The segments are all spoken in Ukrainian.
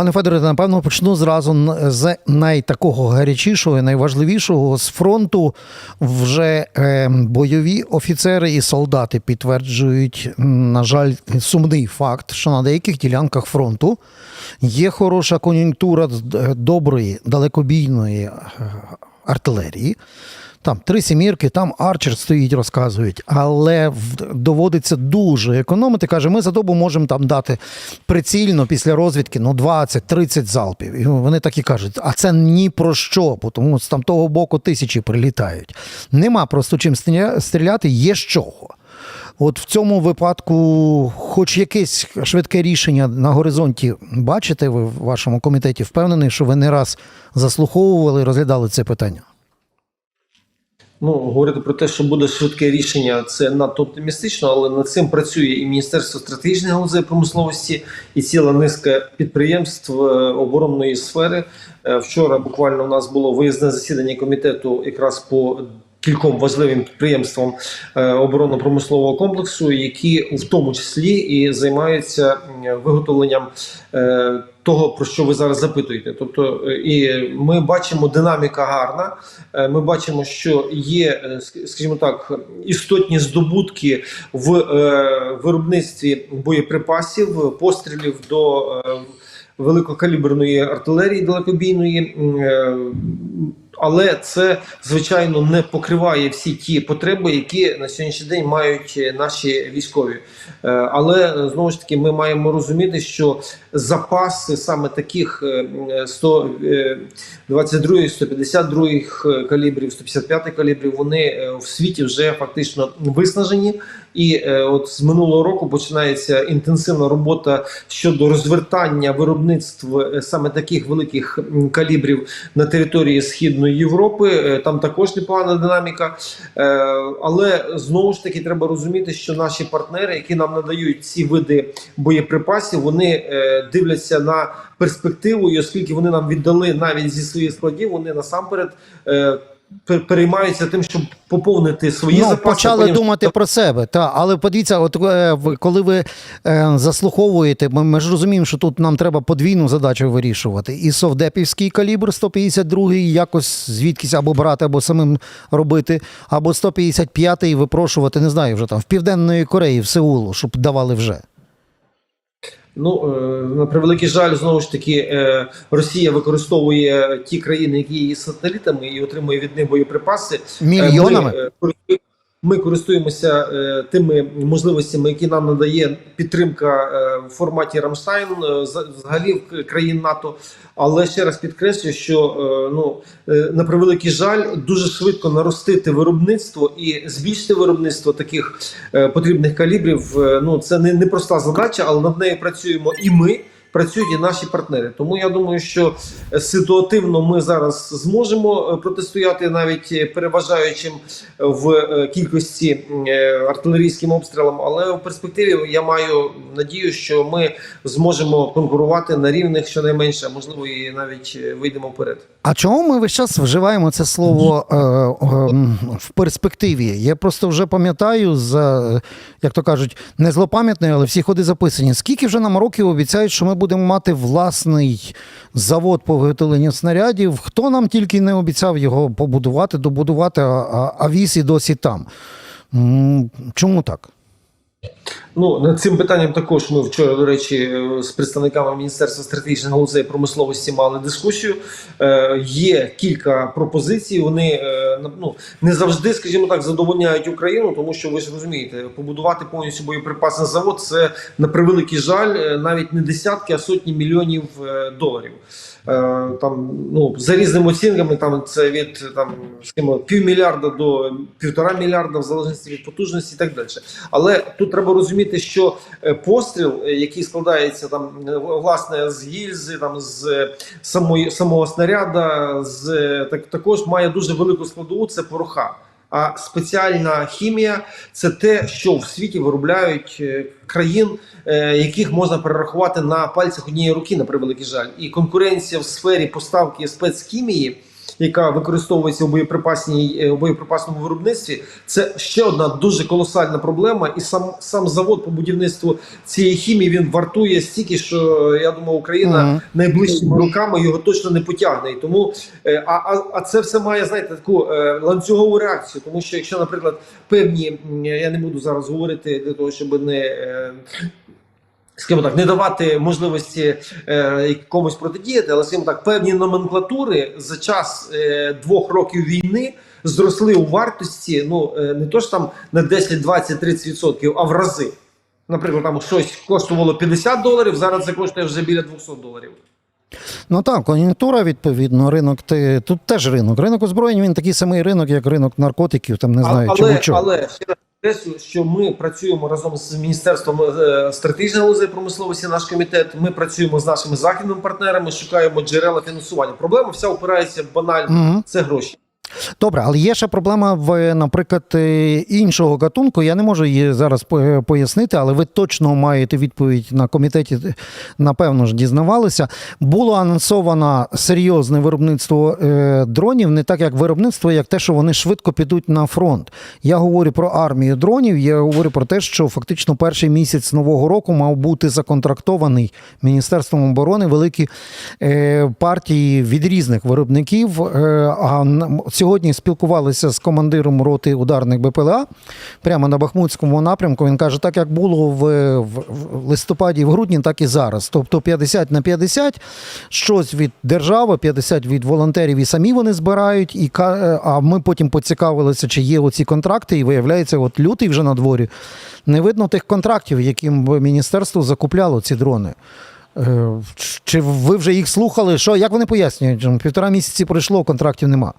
Пане Федоре, напевно, почну зразу з найтакого гарячішого, і найважливішого з фронту. Вже е, бойові офіцери і солдати підтверджують, на жаль, сумний факт, що на деяких ділянках фронту є хороша кон'юнктура доброї далекобійної е, артилерії. Там три сімірки, там арчер стоїть, розказують, але доводиться дуже економити. Каже, ми за добу можемо там дати прицільно після розвідки ну 20-30 залпів. І вони так і кажуть, а це ні про що, тому з там того боку тисячі прилітають. Нема просто чим стріля- стріляти, є з чого. От в цьому випадку, хоч якесь швидке рішення на горизонті бачите ви в вашому комітеті, впевнений, що ви не раз заслуховували розглядали це питання. Ну, говорити про те, що буде швидке рішення, це надто оптимістично, але над цим працює і Міністерство стратегічної галузі промисловості, і ціла низка підприємств е, оборонної сфери. Е, Вчора буквально у нас було виїзне засідання комітету якраз по кільком важливим підприємствам е, оборонно-промислового комплексу, які в тому числі і займаються виготовленням того, про що ви зараз запитуєте. Тобто, е, і ми бачимо динаміка гарна. Е, Ми бачимо, що є, е, скажімо так, істотні здобутки в виробництві боєприпасів, пострілів до великокаліберної артилерії далекобійної. Але це звичайно не покриває всі ті потреби, які на сьогоднішній день мають е, наші військові. Е, Але е, знову ж таки, ми маємо розуміти, що запаси саме таких е, м, 122, 152 калібрів, 155 калібрів, вони в світі вже фактично виснажені. І от з минулого року починається інтенсивна робота щодо розвертання виробництв саме таких великих калібрів на території Східної Європи. Е, Там також непогана динаміка. Е, Але знову ж таки треба розуміти, що наші партнери, які нам надають ці види боєприпасів, вони е, дивляться на перспективу, і оскільки вони нам віддали навіть зі своїх складів, вони насамперед. Пер- Переймаються тим, щоб поповнити свої ну, запаси. почали потім- думати про себе. Та, але подивіться, от е, коли ви е, заслуховуєте, ми, ми ж розуміємо, що тут нам треба подвійну задачу вирішувати. І совдепівський калібр 152 якось звідкись або брати, або самим робити, або 155-й випрошувати, не знаю, вже там в Південної Кореї, в Сеулу, щоб давали вже. Ну е, на превеликий жаль, знову ж таки, е, Росія використовує ті країни, які є її сателітами, і отримує від них боєприпаси. Е, Мільйонами. Ми, ми користуємося е, тими можливостями, які нам надає підтримка е, в форматі Рамштайн, е, взагалі країн НАТО. Але ще раз підкреслюю, що е, ну е, на превеликий жаль, дуже швидко наростити виробництво і збільшити виробництво таких е, потрібних калібрів. е, Ну це не, не проста задача, але над нею працюємо і ми. Працюють і наші партнери, тому я думаю, що е, ситуативно ми зараз зможемо е, протистояти навіть е, переважаючим в кількості артилерійським обстрілам. Але в перспективі я маю надію, що ми зможемо конкурувати на рівних щонайменше, а можливо і навіть вийдемо вперед. А чому ми весь час вживаємо це слово е, е, в перспективі? Я просто вже пам'ятаю, з, е, як то кажуть, не злопам'ятний, але всі ходи записані. Скільки вже нам років обіцяють, що ми будемо мати власний завод по виготовленню снарядів? Хто нам тільки не обіцяв його побудувати, добудувати, а, а, а віз і досі там. Чому так? Ну над цим питанням також ми вчора, до речі, е, з представниками Міністерства стратегічних галузей промисловості мали дискусію. Е, є кілька пропозицій. Вони е, ну не завжди, скажімо так, задовольняють Україну, тому що ви ж розумієте, побудувати повністю боєприпасний завод це на превеликий жаль, е, навіть не десятки, а сотні мільйонів доларів. Е, там ну за різними оцінками, там це від там скажімо, півмільярда до півтора мільярда, в залежності від потужності і так далі. Але тут треба розуміти, що е, постріл, е, який складається там власне з гільзи, там з самої самого снаряда, з так також має дуже велику складову. Це пороха. А спеціальна хімія це те, що в світі виробляють е, країн, е, яких можна перерахувати на пальцях однієї руки, на превеликий жаль. І конкуренція в сфері поставки спецхімії яка використовується у боєприпасній е, у боєприпасному виробництві, це ще одна дуже колосальна проблема. І сам сам завод по будівництву цієї хімії він вартує стільки, що е, я думаю, Україна Мгм. найближчими роками його точно не потягне. І тому е, а, а, а це все має знаєте таку ланцюгову реакцію. Тому що якщо, наприклад, певні я не буду зараз говорити для того, щоб не. Скажімо так, не давати можливості е, комусь протидіяти, але скажімо так, певні номенклатури за час е, двох років війни зросли у вартості. Ну е, не то ж там на 10, 20, 30 відсотків, а в рази. Наприклад, там щось коштувало 50 доларів, зараз це коштує вже біля 200 доларів. Ну так, кон'юнктура, відповідно, ринок ти тут теж ринок. Ринок озброєнь він такий самий ринок, як ринок наркотиків, там не знаю, але, будь-чого. але підкреслюю, що ми працюємо разом з міністерством стратегічного стратегічної галузі промисловості. Наш комітет. Ми працюємо з нашими західними партнерами, шукаємо джерела фінансування. Проблема вся опирається банально. Це гроші. Добре, але є ще проблема в, наприклад, е, іншого гатунку. Я не можу її зараз пояснити, але ви точно маєте відповідь на комітеті, напевно ж, дізнавалися. Було анонсовано серйозне виробництво е, дронів, не так як виробництво, як те, що вони швидко підуть на фронт. Я говорю про армію дронів. Я говорю про те, що фактично перший місяць нового року мав бути законтрактований Міністерством оборони великі е, партії від різних виробників. Е, а н- сьогодні спілкувалися з командиром роти ударних БПЛА прямо на Бахмутському напрямку. Він каже, так як було в, в, листопаді, в грудні, так і зараз. Тобто 50 на 50, щось від держави, 50 від волонтерів, і самі вони збирають. І а ми потім поцікавилися, чи є оці контракти, і виявляється, от лютий вже на дворі. Не видно тих контрактів, яким міністерство закупляло ці дрони. Е, Чи ви вже їх слухали? Що як вони пояснюють? Півтора місяці пройшло, контрактів нема.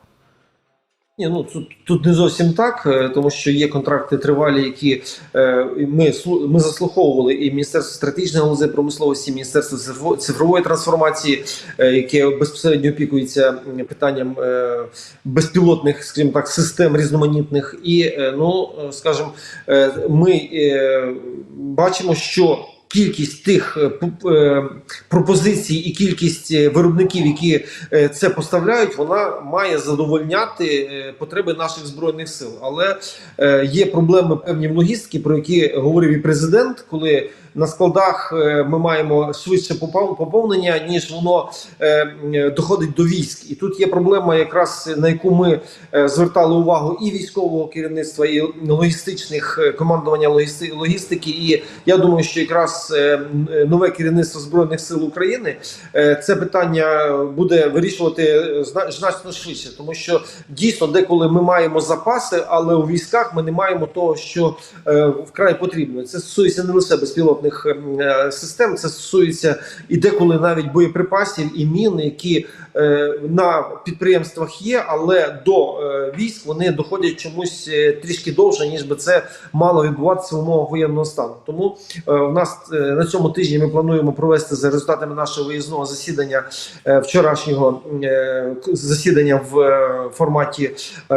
Ні, ну тут, тут не зовсім так, е, тому що є контракти тривалі, які е, ми ми заслуховували і Міністерство стратегічної галузі промисловості, і Міністерство цифрової трансформації, е, яке безпосередньо опікується питанням е, безпілотних, скажімо так, систем різноманітних. І е, ну е, скажімо, е, ми е, бачимо, що кількість тих е, е, пропозицій і кількість е, виробників, які це поставляють, вона має задовольняти потреби наших збройних сил. Але є проблеми певні в логістиці, про які говорив і президент, коли на складах ми маємо швидше попов- поповнення, ніж воно доходить до військ. І тут є проблема, якраз на яку ми звертали увагу і військового керівництва, і логістичних командування логісти- логістики. І я думаю, що якраз е, е, нове керівництво збройних сил України е, це питання буде вирішувати значно швидше, тому що дійсно деколи ми маємо запаси, але у військах ми не маємо того, що вкрай потрібно. Це стосується не лише безпілотних е, систем, це стосується і деколи навіть боєприпасів і мін, які на підприємствах є, але до військ вони доходять чомусь трішки довше, ніж би це мало відбуватися в умовах воєнного стану. Тому у нас на цьому тижні ми плануємо провести за результатами нашого виїзного засідання е, вчорашнього е, засідання в е, форматі е,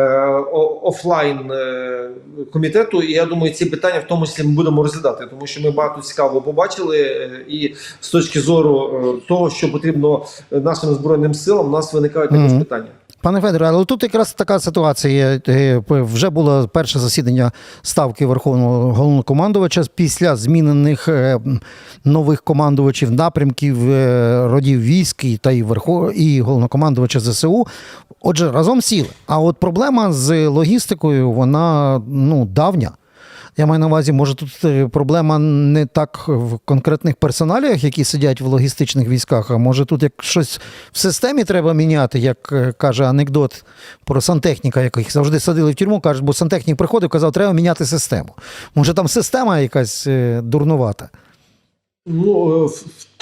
офлайн е, комітету. І я думаю, ці питання в тому числі ми будемо розглядати, тому що ми багато цікавого побачили. е, І з точки зору е, того, що потрібно нашим збройним силам, у нас виникають також Мгм. питання. Пане Федоре, але тут якраз така ситуація. е, Вже було перше засідання ставки Верховного головнокомандувача після змінених е, нових командувачів напрямків е, родів військ та і верхов і головнокомандувача ЗСУ. Отже, разом сіли. А от проблема з логістикою, вона ну давня. Я маю на увазі, може тут е, проблема не так в конкретних персоналіях, які сидять в логістичних військах, а може тут як щось в системі треба міняти, як е, каже анекдот про сантехніка, яких завжди садили в тюрму, кажуть, бо сантехнік приходив, казав, треба міняти систему. Може там система якась е, дурнувата. Ну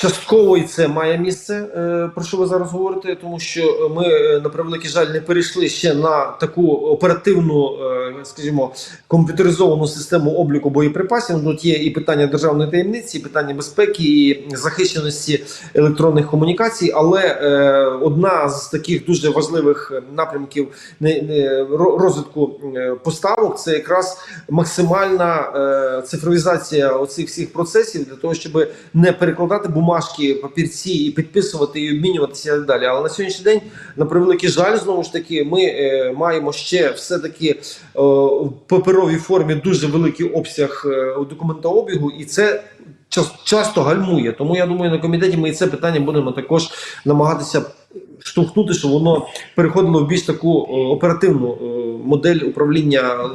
частково і це має місце, е, про що ви зараз говорите, тому що ми е, на превеликий жаль не перейшли ще на таку оперативну, е, скажімо, комп'ютеризовану систему обліку боєприпасів. Тут є і питання державної таємниці, і питання безпеки, і захищеності електронних комунікацій. Але одна з таких дуже важливих напрямків розвитку поставок це якраз максимальна цифровізація оцих всіх процесів для того, щоб не перекладати бумагу бумажки, папірці і підписувати і обмінюватися і так далі. Але на сьогоднішній день, на превеликий жаль, знову ж таки, ми е, маємо ще все-таки е, в паперовій формі дуже великий обсяг е, документообігу, і це час- часто гальмує. Тому я думаю, на комітеті ми і це питання будемо також намагатися штовхнути, щоб воно переходило в більш таку е, оперативну е, модель управління